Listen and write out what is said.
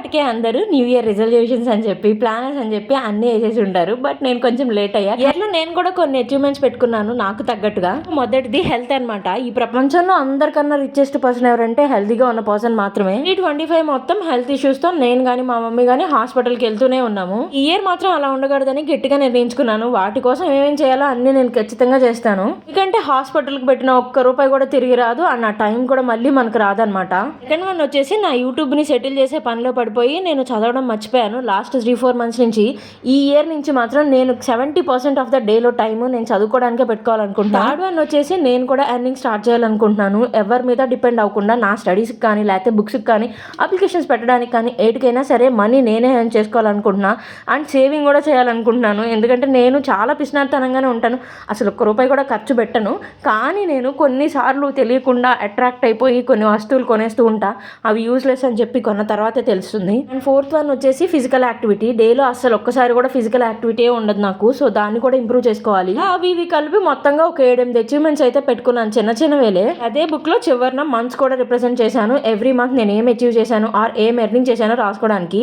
పాటికే అందరూ new year resolutions అని చెప్పి ప్లానర్స్ అని చెప్పి అన్ని వేసేసి ఉంటారు. బట్ నేను కొంచెం లేట్ అయ్యా. ఎట్లా నేను కూడా కొన్ని అచీవ్మెంట్స్ పెట్టుకున్నాను నాకు తగ్గట్టుగా. మొదటిది హెల్త్ అన్నమాట. ఈ ప్రపంచంలో అందరికన్నా రిచెస్ట్ పర్సన్ ఎవరంటే హెల్తీగా ఉన్న పర్సన్ మాత్రమే. ఈ ట్వంటీ ఫైవ్ మొత్తం హెల్త్ ఇష్యూస్తో నేను కానీ మా మమ్మీ కానీ హాస్పిటల్కి వెళ్తూనే ఉన్నాము. ఈ ఇయర్ మాత్రం అలా ఉండకూడదని గట్టిగా నిర్ణయించుకున్నాను. వాటి కోసం ఏమేం చేయాలో అన్ని నేను ఖచ్చితంగా చేస్తాను. ఎందుకంటే హాస్పిటల్కి పెట్టిన ఒక్క రూపాయి కూడా తిరిగి రాదు. అండ్ ఆ టైం కూడా మళ్ళీ మనకు రాదనమాట సెకండ్ వన్ వచ్చేసి నా యూట్యూబ్ని సెటిల్ చేసే పనిలో పడిపోయి నేను చదవడం మర్చిపోయాను. లాస్ట్ త్రీ ఫోర్ మంత్స్ నుంచి ఈ ఇయర్ నుంచి మాత్రం నేను సెవెంటీ పర్సెంట్ ఆఫ్ ద డేలో టైం నేను చదువుకోవడానికే పెట్టుకోవాలనుకుంటున్నాను థర్డ్ వన్ వచ్చేసి నేను కూడా ఎర్నింగ్ స్టార్ట్ చేయాలనుకుంటున్నాను. ఎవరి మీద డిపెండ్ అవ్వకుండా నా స్టడీస్కి కానీ లేకపోతే బుక్స్కి కానీ అప్లికేషన్స్ పెట్టడానికి కానీ ఎయిట్కైనా సరే మనీ నేనే ఎర్న్ చేసుకోవాలనుకుంటున్నా. అండ్ సేవింగ్ కూడా చేయాలనుకుంటున్నాను. ఎందుకంటే నేను చాలా పిసినారితనంగానే ఉంటాను. అసలు ఒక్క రూపాయి కూడా ఖర్చు పెట్టను. కానీ నేను కొన్నిసార్లు తెలియకుండా అట్రాక్ట్ అయిపోయి కొన్ని వస్తువులు కొనేస్తూ ఉంటా. అవి యూస్లెస్ అని చెప్పి కొన్న తర్వాతే తెలుస్తుంది అండ్ ఫోర్త్ వన్ వచ్చేసి ఫిజికల్ యాక్టివిటీ. డేలో అసలు ఒక్కసారి కూడా ఫిజికల్ యాక్టివిటీ ఉండదు నాకు. సో దాన్ని కూడా ఇంప్రూవ్ చేసుకోవాలి. అవి ఇవి కలిపి మొత్తంగా ఒక ఏడెనిమిది అచీవ్మెంట్స్ అయితే పెట్టుకున్నాను. చిన్న చిన్నవేలే. అదే బుక్లో చివరిన మంత్స్ కూడా రిప్రజెంట్ చేశాను. ఎవ్రీ మంత్ నేను ఏం అచీవ్ చేశాను? ఆర్ ఏం ఎర్నింగ్ చేశానో రాసుకోవడానికి.